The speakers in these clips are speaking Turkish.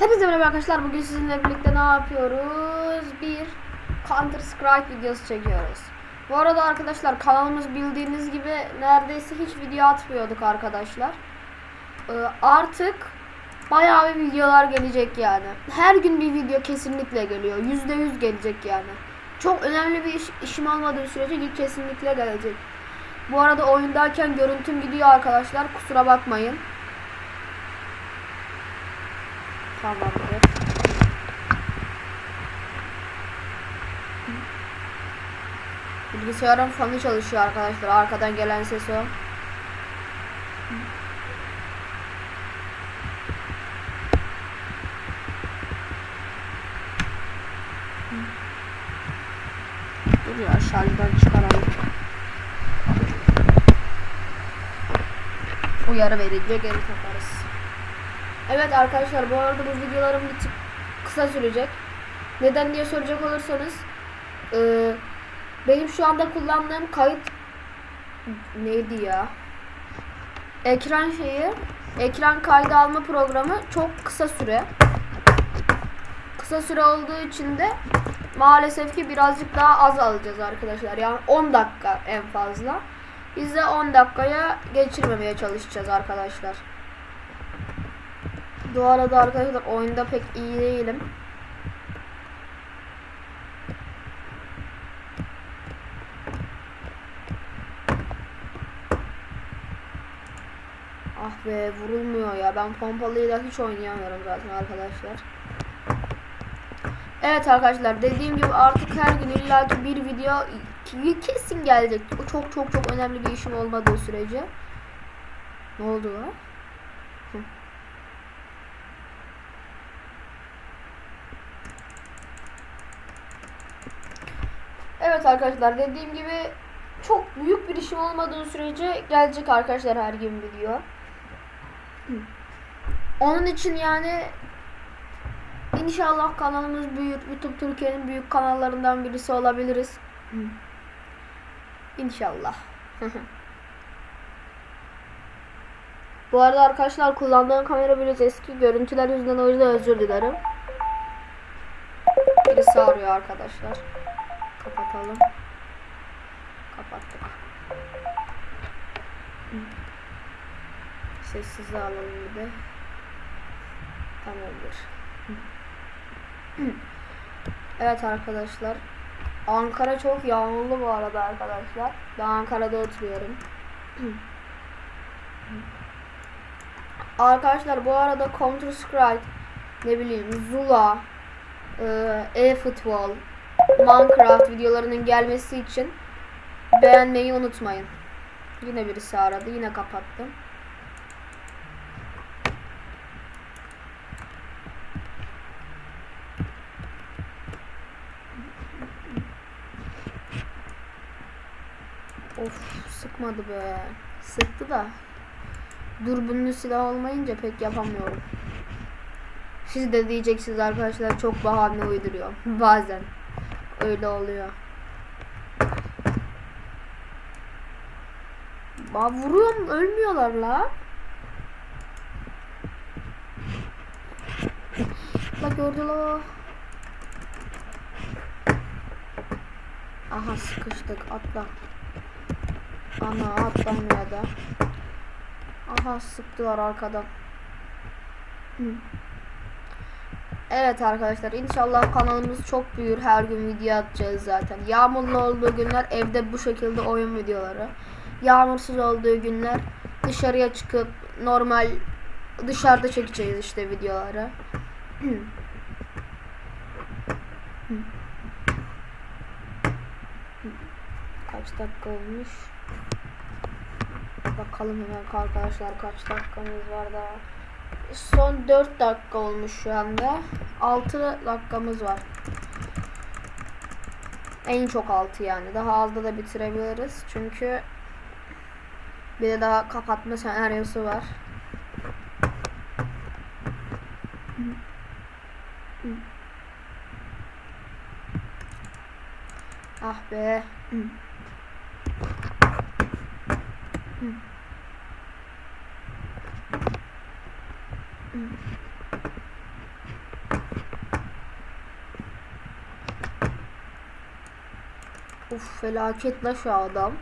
Hepinize merhaba arkadaşlar. Bugün sizinle birlikte ne yapıyoruz? Bir Counter Strike videosu çekiyoruz. Bu arada arkadaşlar kanalımız bildiğiniz gibi neredeyse hiç video atmıyorduk arkadaşlar. Ee, artık bayağı bir videolar gelecek yani. Her gün bir video kesinlikle geliyor. Yüzde yüz gelecek yani. Çok önemli bir iş, işim olmadığı sürece kesinlikle gelecek. Bu arada oyundayken görüntüm gidiyor arkadaşlar. Kusura bakmayın. Tamamdır. Bilgisayarın fanı çalışıyor arkadaşlar. Arkadan gelen ses o. Dur ya şarjdan çıkaralım. Uyarı verince geri takarız. Evet arkadaşlar bu arada bu videolarım bir tık kısa sürecek. Neden diye soracak olursanız eee, benim şu anda kullandığım kayıt neydi ya? Ekran şeyi ekran kaydı alma programı çok kısa süre. Kısa süre olduğu için de maalesef ki birazcık daha az alacağız arkadaşlar. Yani 10 dakika en fazla. Biz de 10 dakikaya geçirmemeye çalışacağız arkadaşlar. Bu arada arkadaşlar oyunda pek iyi değilim. Ah be vurulmuyor ya. Ben pompalıyla hiç oynayamıyorum zaten arkadaşlar. Evet arkadaşlar dediğim gibi artık her gün illaki bir video kesin gelecek. O çok çok çok önemli bir işim olmadığı sürece. Ne oldu lan? Evet arkadaşlar dediğim gibi çok büyük bir işim olmadığı sürece gelecek arkadaşlar her gün video. Onun için yani inşallah kanalımız büyür. YouTube Türkiye'nin büyük kanallarından birisi olabiliriz. İnşallah. Bu arada arkadaşlar kullandığım kamera biraz eski. Görüntüler yüzünden o yüzden özür dilerim. Birisi arıyor arkadaşlar. Kapatalım. Kapattık. Sessize alalım bir de. Tamamdır. Evet arkadaşlar. Ankara çok yağmurlu bu arada arkadaşlar. Ben Ankara'da oturuyorum. Arkadaşlar bu arada Counter Strike ne bileyim Zula e-futbol Minecraft videolarının gelmesi için beğenmeyi unutmayın. Yine birisi aradı. Yine kapattım. Of sıkmadı be. Sıktı da. Dürbünlü silah olmayınca pek yapamıyorum. Siz de diyeceksiniz arkadaşlar çok bahane uyduruyor. Bazen. Öyle oluyor. Ba vuruyorum ölmüyorlar la. La gördü la. Aha sıkıştık atla. Ana atlamıyor da. Aha sıktılar arkadan. Hı. Evet arkadaşlar inşallah kanalımız çok büyür. Her gün video atacağız zaten. Yağmurlu olduğu günler evde bu şekilde oyun videoları. Yağmursuz olduğu günler dışarıya çıkıp normal dışarıda çekeceğiz işte videoları. Kaç dakika olmuş? Bakalım hemen arkadaşlar kaç dakikamız var daha. Son 4 dakika olmuş şu anda. 6 dakikamız var. En çok 6 yani. Daha azda da bitirebiliriz. Çünkü bir de daha kapatma senaryosu var. Ah be. Uf felaket la şu adam.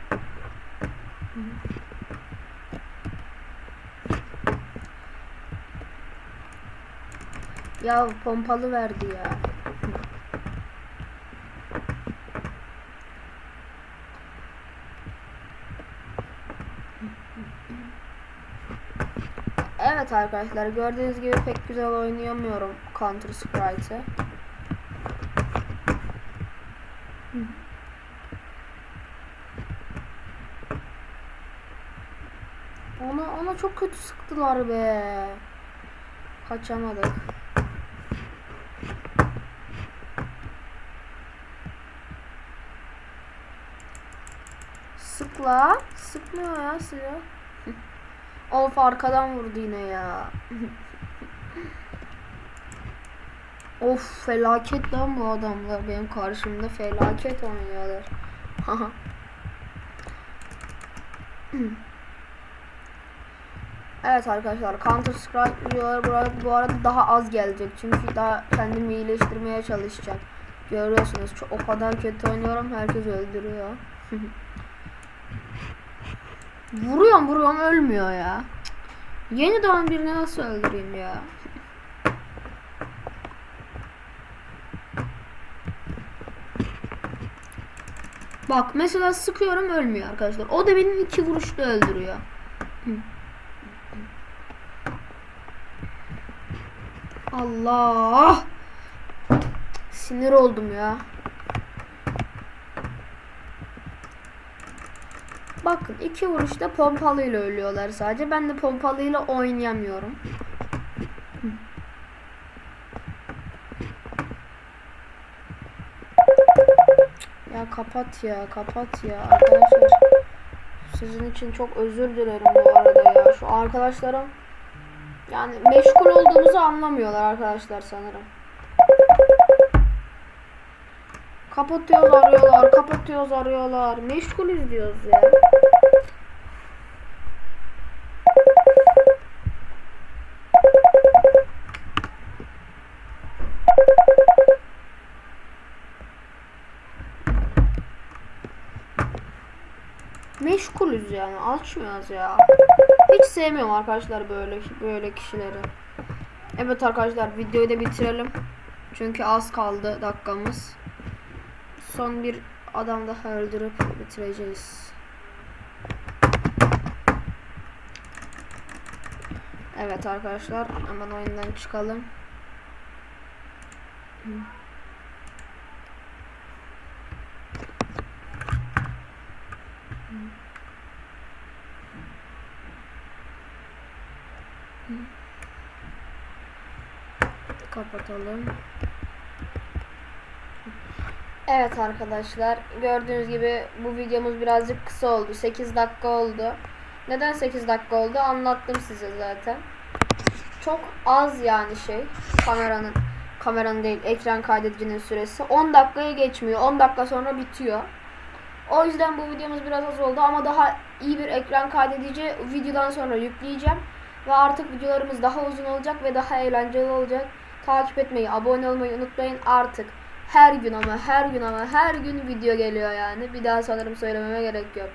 Ya pompalı verdi ya. Evet arkadaşlar gördüğünüz gibi pek güzel oynayamıyorum Counter Strike'ı. Ona ona çok kötü sıktılar be. Kaçamadık. Sıkla. Sıkmıyor ya silah. Of arkadan vurdu yine ya. of felaket lan bu adamlar benim karşımda felaket oynuyorlar. Evet arkadaşlar Counter Strike videoları bu arada, daha az gelecek çünkü daha kendimi iyileştirmeye çalışacağım. Görüyorsunuz çok, o kadar kötü oynuyorum herkes öldürüyor. vuruyorum vuruyorum ölmüyor ya. Yeni doğan birini nasıl öldüreyim ya? Bak mesela sıkıyorum ölmüyor arkadaşlar. O da benim iki vuruşta öldürüyor. Allah! Sinir oldum ya. Bakın iki vuruşta pompalıyla ölüyorlar sadece. Ben de pompalıyla oynayamıyorum. Ya kapat ya kapat ya arkadaşlar. Sizin için çok özür dilerim bu arada ya. Şu arkadaşlarım yani meşgul olduğumuzu anlamıyorlar arkadaşlar sanırım. Kapatıyoruz arıyorlar, kapatıyoruz arıyorlar. Meşgulüz diyoruz ya. Meşgulüz yani açmıyoruz ya. Hiç sevmiyorum arkadaşlar böyle böyle kişileri. Evet arkadaşlar videoyu da bitirelim. Çünkü az kaldı dakikamız. Son bir adam daha öldürüp bitireceğiz. Evet arkadaşlar hemen oyundan çıkalım. Kapatalım. Evet arkadaşlar gördüğünüz gibi bu videomuz birazcık kısa oldu. 8 dakika oldu. Neden 8 dakika oldu anlattım size zaten. Çok az yani şey kameranın kameranın değil ekran kaydedicinin süresi 10 dakikaya geçmiyor. 10 dakika sonra bitiyor. O yüzden bu videomuz biraz az oldu ama daha iyi bir ekran kaydedici videodan sonra yükleyeceğim. Ve artık videolarımız daha uzun olacak ve daha eğlenceli olacak. Takip etmeyi, abone olmayı unutmayın artık. Her gün ama her gün ama her gün video geliyor yani. Bir daha sanırım söylememe gerek yok.